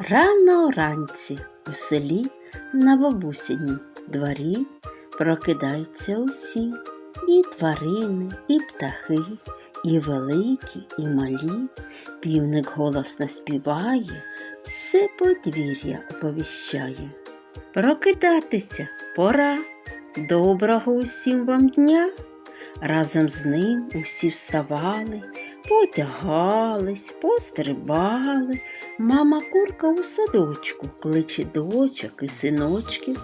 Рано вранці у селі на бабусінім дворі прокидаються усі, і тварини, і птахи, і великі, і малі. Півник голосно співає, все подвір'я оповіщає. Прокидатися пора, доброго усім вам дня. Разом з ним усі вставали, потягались, пострибали. Мама курка у садочку кличе дочок і синочків.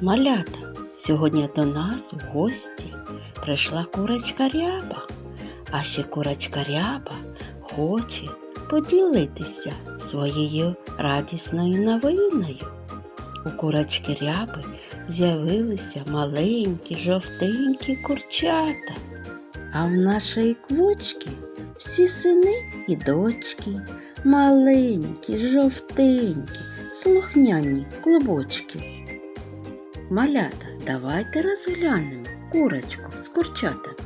Малята, сьогодні до нас у гості прийшла курочка ряба, а ще курочка ряба хоче поділитися своєю радісною новиною. У курочки ряби з'явилися маленькі жовтенькі курчата. А в нашої квочки всі сини і дочки, маленькі, жовтенькі, слухняні клубочки. Малята, давайте розглянемо курочку з курчатами.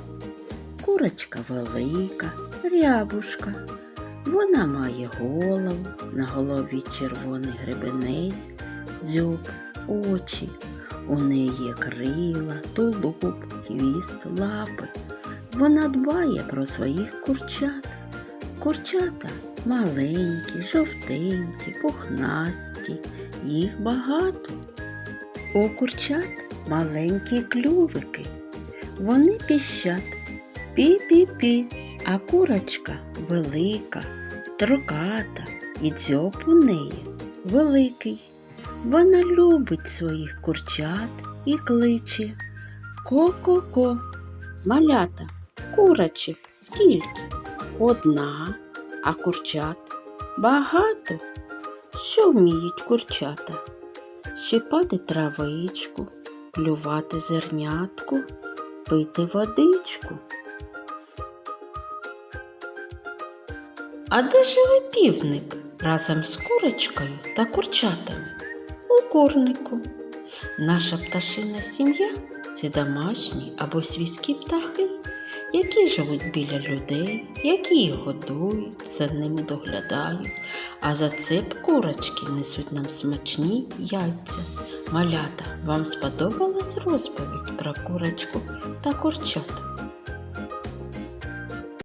Курочка велика, рябушка. Вона має голову, на голові червоний гребенець, дзьоб, очі. У неї є крила, тулуб, хвіст, лапи. Вона дбає про своїх курчат. Курчата маленькі, жовтенькі, пухнасті, їх багато. У курчат маленькі клювики. Вони піщать пі-пі-пі, а курочка велика, строката, і дзьоб у неї великий. Вона любить своїх курчат і кличе Ко-ко-ко. Малята, курочок скільки? Одна, а курчат багато. Що вміють курчата? Щипати травичку, клювати зернятку, пити водичку. А де живе півник разом з курочкою та курчатами? У курнику. Наша пташина сім'я це домашні або свійські птахи, які живуть біля людей, які їх годують, за ними доглядають, а за це б курочки несуть нам смачні яйця. Малята, вам сподобалась розповідь про курочку та курчат?